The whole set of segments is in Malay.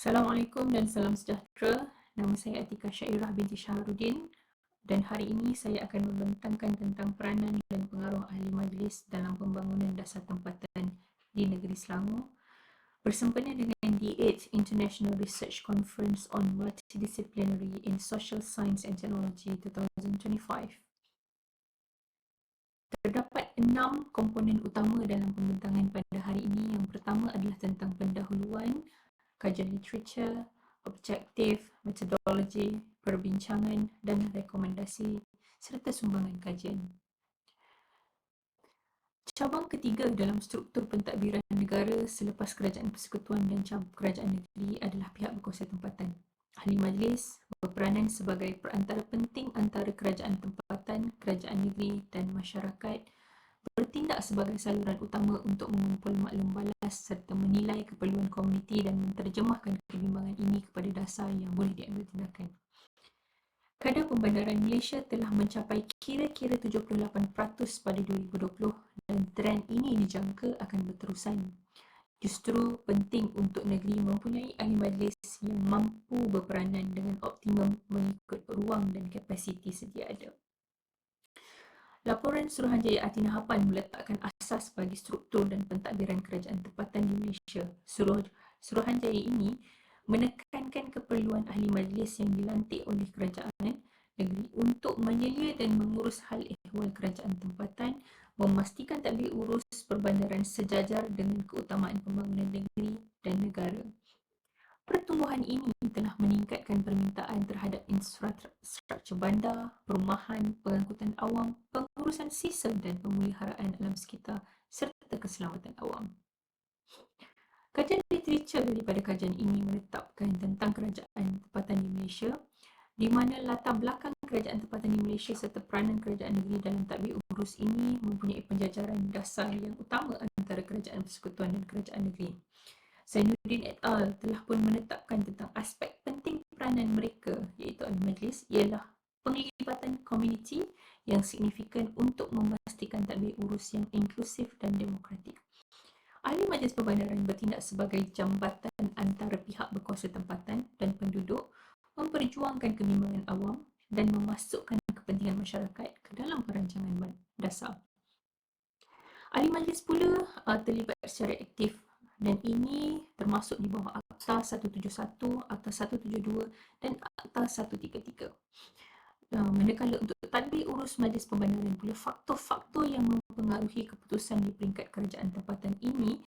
Assalamualaikum dan salam sejahtera. Nama saya Atika Syairah binti Syahrudin dan hari ini saya akan membentangkan tentang peranan dan pengaruh ahli majlis dalam pembangunan dasar tempatan di negeri Selangor bersempena dengan the 8th International Research Conference on Multidisciplinary in Social Science and Technology 2025. Terdapat enam komponen utama dalam pembentangan pada hari ini. Yang pertama adalah tentang pendahuluan, kajian literature, objektif, metodologi, perbincangan dan rekomendasi serta sumbangan kajian. Cabang ketiga dalam struktur pentadbiran negara selepas kerajaan persekutuan dan kerajaan negeri adalah pihak berkuasa tempatan. Ahli majlis berperanan sebagai perantara penting antara kerajaan tempatan, kerajaan negeri dan masyarakat bertindak sebagai saluran utama untuk mengumpul maklum balas serta menilai keperluan komuniti dan menterjemahkan kebimbangan ini kepada dasar yang boleh diambil tindakan. Kadar pembandaran Malaysia telah mencapai kira-kira 78% pada 2020 dan trend ini dijangka akan berterusan. Justru penting untuk negeri mempunyai ahli majlis yang mampu berperanan dengan optimum mengikut ruang dan kapasiti sedia ada. Laporan Suruhanjaya Atina Hapan meletakkan asas bagi struktur dan pentadbiran kerajaan tempatan di Malaysia. Suruh, Suruhanjaya ini menekankan keperluan ahli majlis yang dilantik oleh kerajaan negeri untuk menyelia dan mengurus hal ehwal kerajaan tempatan, memastikan tadbir urus perbandaran sejajar dengan keutamaan pembangunan negeri dan negara. Pertumbuhan ini telah meningkatkan permintaan terhadap infrastruktur bandar, perumahan, pengangkutan awam, pengurusan sisa dan pemeliharaan alam sekitar serta keselamatan awam. Kajian literatur daripada kajian ini menetapkan tentang kerajaan tempatan di Malaysia di mana latar belakang kerajaan tempatan di Malaysia serta peranan kerajaan negeri dalam tadbir urus ini mempunyai penjajaran dasar yang utama antara kerajaan persekutuan dan kerajaan negeri. Zainuddin et al. telah pun menetapkan tentang aspek penting peranan mereka iaitu ahli majlis ialah penglibatan komuniti yang signifikan untuk memastikan tadbir urus yang inklusif dan demokratik. Ahli Majlis Perbandaran bertindak sebagai jambatan antara pihak berkuasa tempatan dan penduduk memperjuangkan kebimbangan awam dan memasukkan kepentingan masyarakat ke dalam perancangan dasar. Ahli Majlis pula uh, terlibat secara aktif dan ini termasuk di bawah Akta 171, Akta 172 dan Akta 133. Uh, manakala untuk tadbir urus majlis pembandaran pula faktor-faktor yang mempengaruhi keputusan di peringkat kerajaan tempatan ini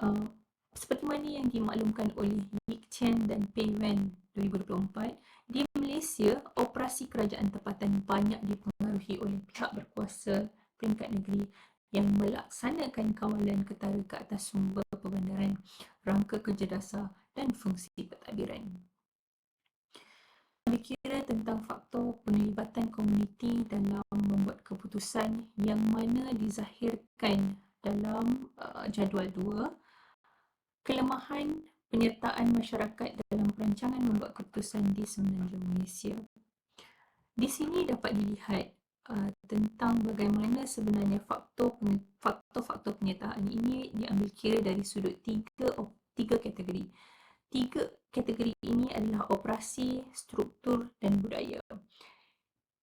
uh, seperti mana yang dimaklumkan oleh Yik Chen dan Pei Wen 2024 di Malaysia operasi kerajaan tempatan banyak dipengaruhi oleh pihak berkuasa peringkat negeri yang melaksanakan kawalan ketara ke atas sumber perbandaran, rangka kerja dasar dan fungsi pentadbiran. Dikira tentang faktor penglibatan komuniti dalam membuat keputusan yang mana dizahirkan dalam uh, jadual 2, kelemahan penyertaan masyarakat dalam perancangan membuat keputusan di Semenanjung Malaysia. Di sini dapat dilihat uh, tentang bagaimana sebenarnya faktor faktor-faktor penyertaan ini diambil kira dari sudut tiga tiga kategori. Tiga kategori ini adalah operasi, struktur dan budaya.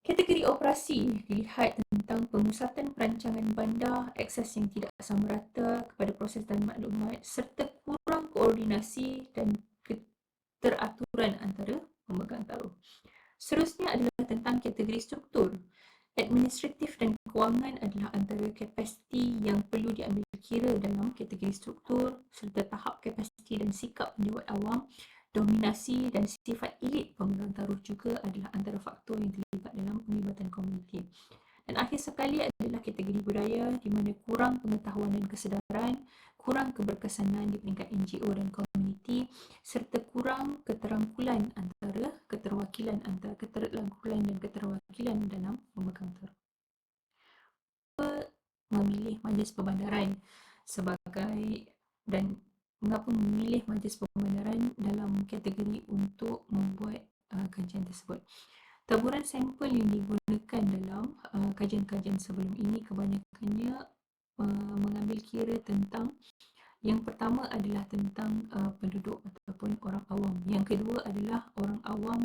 Kategori operasi dilihat tentang pemusatan perancangan bandar, akses yang tidak sama rata kepada proses dan maklumat serta kurang koordinasi dan keteraturan antara pemegang taruh. Seterusnya adalah tentang kategori struktur. Administratif dan kewangan adalah antara kapasiti yang perlu diambil kira dalam kategori struktur serta tahap kapasiti dan sikap penjawat awam, dominasi dan sifat elit pemegang taruh juga adalah antara faktor yang terlibat dalam penglibatan komuniti. Dan akhir sekali adalah kategori budaya di mana kurang pengetahuan dan kesedaran, kurang keberkesanan di peringkat NGO dan komuniti serta kurang keterangkulan antara keterwakilan antara keterangkulan dan keterwakilan dalam pemegang taruh. Memilih majlis perbandaran sebagai dan mengapa memilih majlis perbandaran dalam kategori untuk membuat uh, kajian tersebut. Taburan sampel yang digunakan dalam uh, kajian-kajian sebelum ini kebanyakannya uh, mengambil kira tentang yang pertama adalah tentang uh, penduduk ataupun orang awam Yang kedua adalah orang awam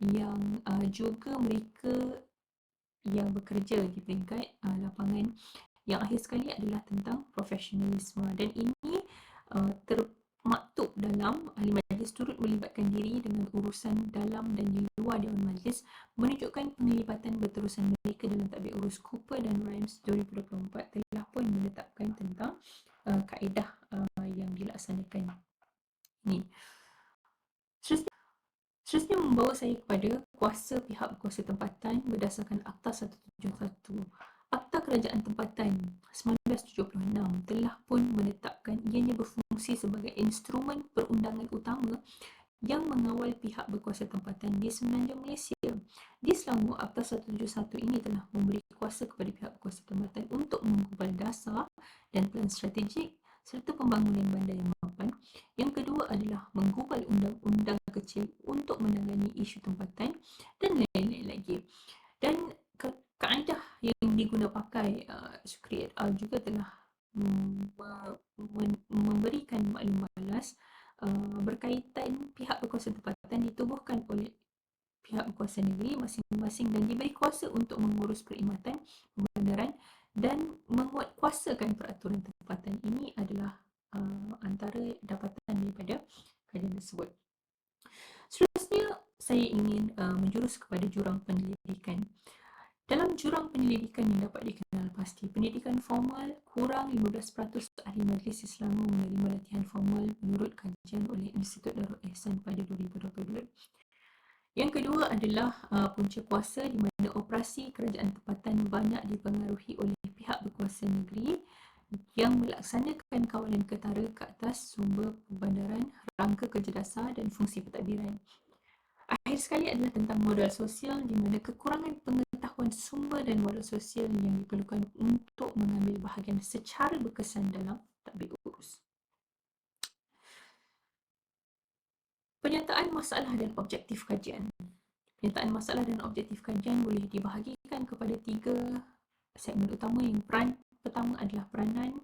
yang uh, juga mereka yang bekerja di peringkat uh, lapangan. Yang akhir sekali adalah tentang profesionalisme dan ini uh, termaktub dalam ahli majlis turut melibatkan diri dengan urusan dalam dan di luar Dewan Majlis menunjukkan penglibatan berterusan mereka dalam tadbir urus Cooper dan Rhymes 2024 telah pun menetapkan tentang uh, kaedah uh, yang dilaksanakan ini. Seterusnya, membawa saya kepada kuasa pihak berkuasa tempatan berdasarkan Akta 171. Akta Kerajaan Tempatan 1976 telah pun menetapkan ianya berfungsi sebagai instrumen perundangan utama yang mengawal pihak berkuasa tempatan di semenanjung Malaysia. Di Selangor, Akta 171 ini telah memberi kuasa kepada pihak berkuasa tempatan untuk menggubal dasar dan plan strategik serta pembangunan bandar yang mapan. Yang kedua adalah menggubal undang-undang kecil untuk menangani isu tempatan dan lain-lain lagi. Dan kaedah yang digunakan pakai uh, Sukri et al. juga telah memberikan maklum balas uh, berkaitan pihak berkuasa tempatan ditubuhkan oleh pihak berkuasa negeri masing-masing dan diberi kuasa untuk mengurus perkhidmatan pembandaran dan menguatkuasakan peraturan tempatan ini adalah uh, antara dapatan daripada kajian tersebut. Seterusnya, saya ingin uh, menjurus kepada jurang penyelidikan. Jurang penyelidikan yang dapat dikenal pasti, pendidikan formal kurang 15% ahli majlis Islam menerima latihan formal menurut kajian oleh Institut Darul Ehsan pada 2022. Yang kedua adalah uh, punca kuasa di mana operasi kerajaan tempatan banyak dipengaruhi oleh pihak berkuasa negeri yang melaksanakan kawalan ketara ke atas sumber pembandaran, rangka kerja dasar dan fungsi pentadbiran. Akhir sekali adalah tentang modal sosial di mana kekurangan pengetahuan sumber dan modal sosial yang diperlukan untuk mengambil bahagian secara berkesan dalam tadbir urus. Penyataan masalah dan objektif kajian. Penyataan masalah dan objektif kajian boleh dibahagikan kepada tiga segmen utama yang peran pertama adalah peranan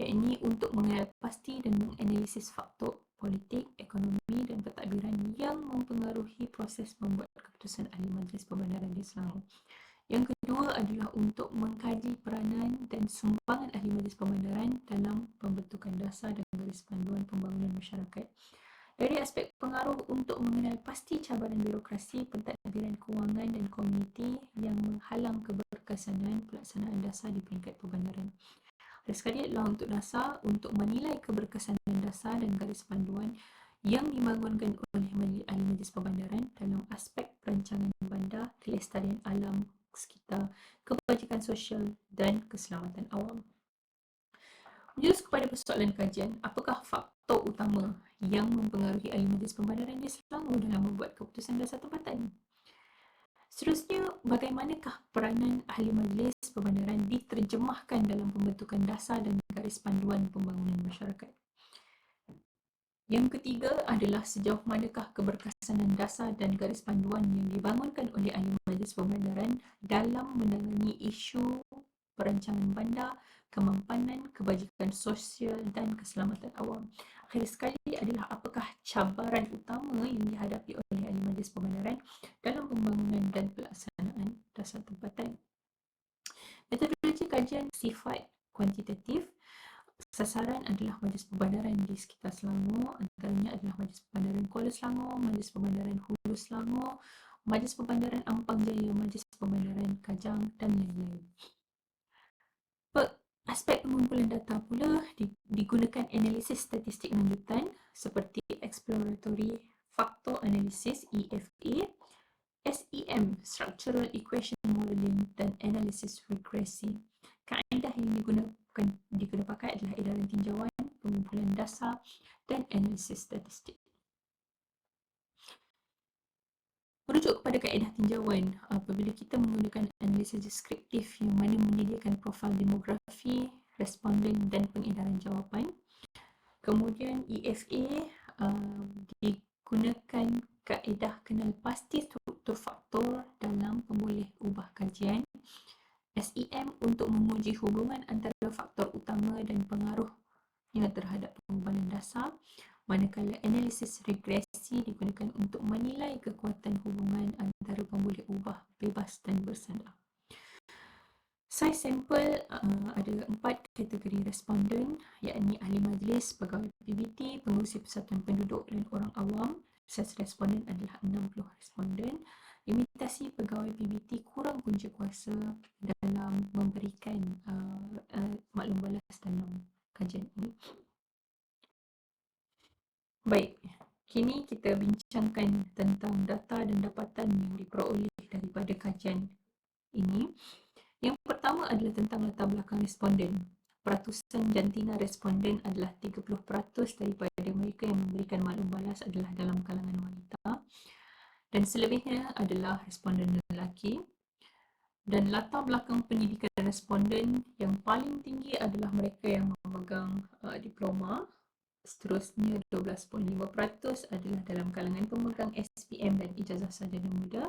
iaitu untuk mengenal pasti dan menganalisis faktor politik, ekonomi dan pentadbiran yang mempengaruhi proses membuat keputusan ahli majlis pembandaran di Selangor. Yang kedua adalah untuk mengkaji peranan dan sumbangan ahli majlis pembandaran dalam pembentukan dasar dan garis panduan pembangunan masyarakat. Dari aspek pengaruh untuk mengenal pasti cabaran birokrasi, pentadbiran kewangan dan komuniti yang menghalang keberkesanan pelaksanaan dasar di peringkat perbandaran. Ada sekali adalah untuk dasar untuk menilai keberkesanan dasar dan garis panduan yang dibangunkan oleh ahli majlis perbandaran dalam aspek perancangan bandar, kelestarian alam sekitar, kebajikan sosial dan keselamatan awam. Menjurus kepada persoalan kajian, apakah faktor utama yang mempengaruhi ahli majlis pembandaran di Selangor dalam membuat keputusan dasar tempatan? Seterusnya, bagaimanakah peranan ahli majlis pembandaran diterjemahkan dalam pembentukan dasar dan garis panduan pembangunan masyarakat? Yang ketiga adalah sejauh manakah keberkesanan dasar dan garis panduan yang dibangunkan oleh ahli majlis pembandaran dalam menangani isu perancangan bandar, kemampanan, kebajikan sosial dan keselamatan awam. Akhir sekali adalah apakah cabaran utama yang dihadapi oleh ahli majlis pembandaran dalam pembangunan dan pelaksanaan dasar tempatan. Metodologi kajian sifat kuantitatif sasaran adalah majlis pembandaran di sekitar Selangor antaranya adalah majlis pembandaran Kuala Selangor, majlis pembandaran Hulu Selangor, majlis pembandaran Ampang Jaya, majlis pembandaran Kajang dan lain-lain. Aspek pengumpulan data pula digunakan analisis statistik lanjutan seperti exploratory factor analysis EFA, SEM structural equation modeling dan analysis regresi. Kaedah yang digunakan dasar dan analisis statistik. Merujuk kepada kaedah tinjauan, apabila kita menggunakan analisis deskriptif yang mana menyediakan profil demografi, responden dan pengedaran jawapan. Kemudian EFA uh, digunakan kaedah kenal pasti struktur faktor dalam pemboleh ubah kajian. SEM untuk menguji hubungan antara faktor utama dan pengaruhnya terhadap dasar manakala analisis regresi digunakan untuk menilai kekuatan hubungan antara pemboleh ubah bebas dan bersandar. Saiz sampel uh, ada empat kategori responden iaitu ahli majlis, pegawai PBT, pengurusi persatuan penduduk dan orang awam. Saiz responden adalah 60 responden. Imitasi pegawai PBT kurang punca kuasa dalam memberikan uh, uh, maklum balas dalam kajian ini. Baik, kini kita bincangkan tentang data dan dapatan yang diperoleh daripada kajian ini. Yang pertama adalah tentang latar belakang responden. Peratusan jantina responden adalah 30% daripada mereka yang memberikan maklum balas adalah dalam kalangan wanita dan selebihnya adalah responden lelaki. Dan latar belakang pendidikan responden yang paling tinggi adalah mereka yang memegang uh, diploma. Seterusnya 12.5% adalah dalam kalangan pemegang SPM dan ijazah sarjana muda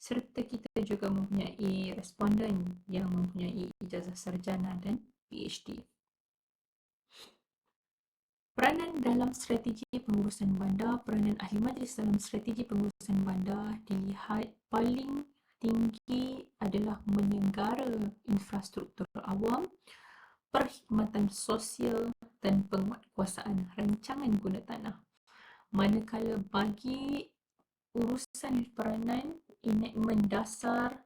serta kita juga mempunyai responden yang mempunyai ijazah sarjana dan PhD. Peranan dalam strategi pengurusan bandar, peranan ahli majlis dalam strategi pengurusan bandar dilihat paling tinggi adalah menyenggara infrastruktur awam, perkhidmatan sosial dan penguatkuasaan rancangan guna tanah. Manakala bagi urusan peranan enactment dasar,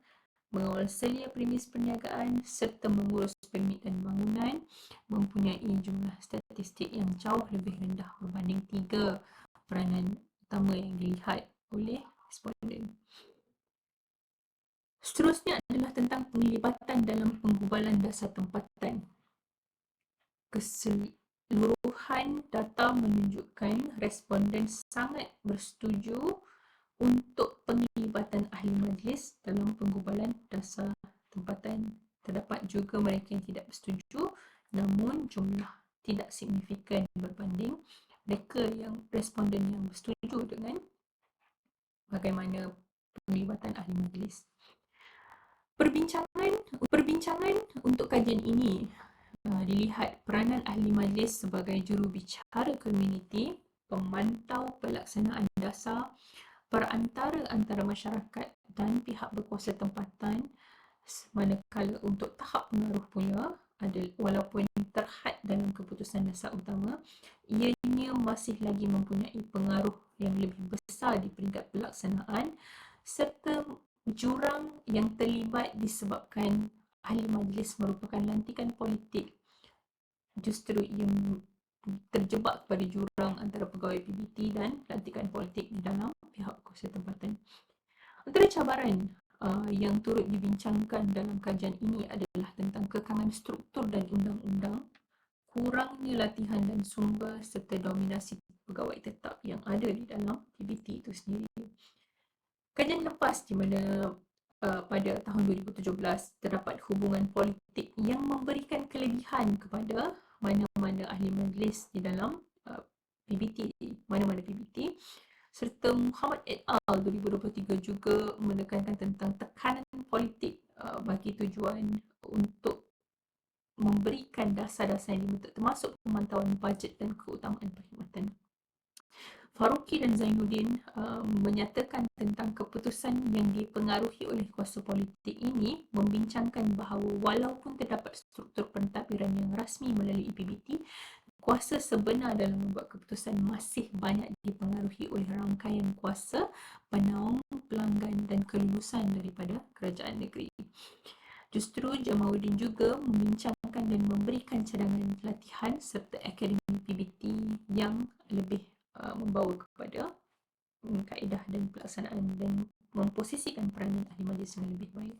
mengawal selia premis perniagaan serta mengurus permit dan bangunan mempunyai jumlah statistik yang jauh lebih rendah berbanding tiga peranan utama yang dilihat oleh responden. Seterusnya adalah tentang penglibatan dalam penggubalan dasar tempatan. Keseluruhan data menunjukkan responden sangat bersetuju untuk penglibatan ahli majlis dalam penggubalan dasar tempatan. Terdapat juga mereka yang tidak bersetuju namun jumlah tidak signifikan berbanding mereka yang responden yang bersetuju dengan bagaimana penglibatan ahli majlis. Perbincangan perbincangan untuk kajian ini dilihat peranan ahli majlis sebagai jurubicara komuniti, pemantau pelaksanaan dasar, perantara antara masyarakat dan pihak berkuasa tempatan manakala untuk tahap pengaruh pula ada walaupun terhad dalam keputusan dasar utama ianya masih lagi mempunyai pengaruh yang lebih besar di peringkat pelaksanaan serta jurang yang terlibat disebabkan ahli majlis merupakan lantikan politik justru ia terjebak pada jurang antara pegawai PBT dan lantikan politik di dalam pihak kuasa tempatan. Antara cabaran uh, yang turut dibincangkan dalam kajian ini adalah tentang kekangan struktur dan undang-undang, kurangnya latihan dan sumber serta dominasi pegawai tetap yang ada di dalam PBT itu sendiri. Kajian lepas di mana uh, pada tahun 2017 terdapat hubungan politik yang memberikan kelebihan kepada mana-mana ahli majlis di dalam uh, PBT, mana-mana PBT serta Muhammad et al 2023 juga menekankan tentang tekanan politik uh, bagi tujuan untuk memberikan dasar-dasar yang dibentuk termasuk pemantauan bajet dan keutamaan. Faruqi dan Zainuddin uh, menyatakan tentang keputusan yang dipengaruhi oleh kuasa politik ini membincangkan bahawa walaupun terdapat struktur pentadbiran yang rasmi melalui PBT, kuasa sebenar dalam membuat keputusan masih banyak dipengaruhi oleh rangkaian kuasa, penaung, pelanggan dan kelulusan daripada kerajaan negeri. Justru Jamaluddin juga membincangkan dan memberikan cadangan latihan serta akademi PBT yang lebih uh, membawa kepada um, kaedah dan pelaksanaan dan memposisikan peranan ahli majlis dengan lebih baik.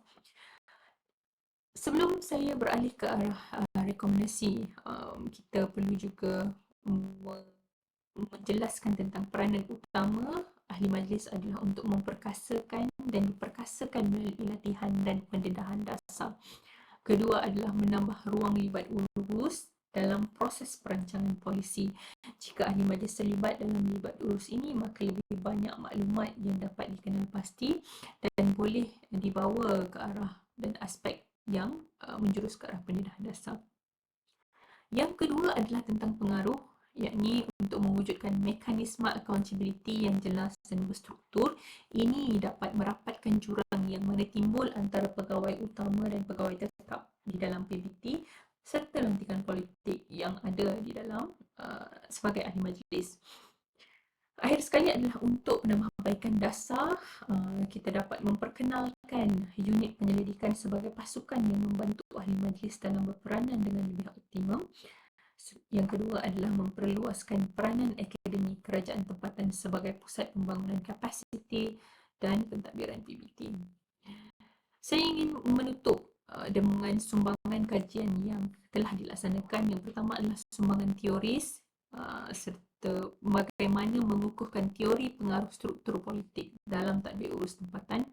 Sebelum saya beralih ke arah uh, rekomendasi, um, kita perlu juga menjelaskan tentang peranan utama ahli majlis adalah untuk memperkasakan dan diperkasakan melalui latihan dan pendedahan dasar. Kedua adalah menambah ruang libat urus dalam proses perancangan polisi. Jika ahli majlis terlibat dalam libat urus ini, maka lebih banyak maklumat yang dapat dikenal pasti dan boleh dibawa ke arah dan aspek yang uh, menjurus ke arah pendedahan dasar. Yang kedua adalah tentang pengaruh yakni untuk mewujudkan mekanisme accountability yang jelas dan berstruktur ini dapat merapatkan jurang yang mana timbul antara pegawai utama dan pegawai tetap di dalam PBT ada di dalam uh, sebagai ahli majlis. Akhir sekali adalah untuk menambahbaikan dasar, uh, kita dapat memperkenalkan unit penyelidikan sebagai pasukan yang membantu ahli majlis dalam berperanan dengan lebih optimum. Yang kedua adalah memperluaskan peranan akademi kerajaan tempatan sebagai pusat pembangunan kapasiti dan pentadbiran PBT. Saya ingin menutup uh, dengan sumbangan kajian yang telah dilaksanakan. Yang pertama adalah sumbangan teoris uh, serta bagaimana mengukuhkan teori pengaruh struktur politik dalam tadbir urus tempatan.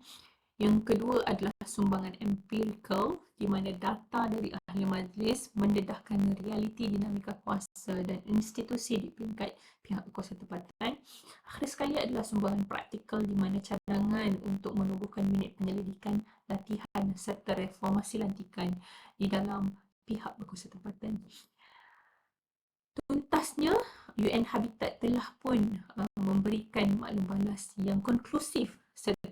Yang kedua adalah sumbangan empirical di mana data dari ahli majlis mendedahkan realiti dinamika kuasa dan institusi di peringkat pihak kuasa tempatan. Akhir sekali adalah sumbangan praktikal di mana cadangan untuk menubuhkan unit penyelidikan, latihan serta reformasi lantikan di dalam pihak berkuasa tempatan. Tuntasnya, UN Habitat telah pun uh, memberikan maklum balas yang konklusif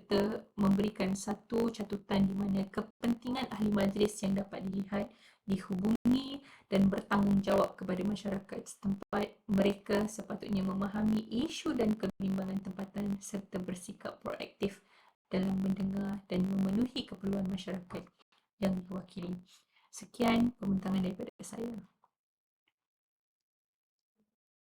serta memberikan satu catutan di mana kepentingan ahli majlis yang dapat dilihat dihubungi dan bertanggungjawab kepada masyarakat setempat mereka sepatutnya memahami isu dan kebimbangan tempatan serta bersikap proaktif dalam mendengar dan memenuhi keperluan masyarakat yang diwakili. Sekian pembintangan daripada saya.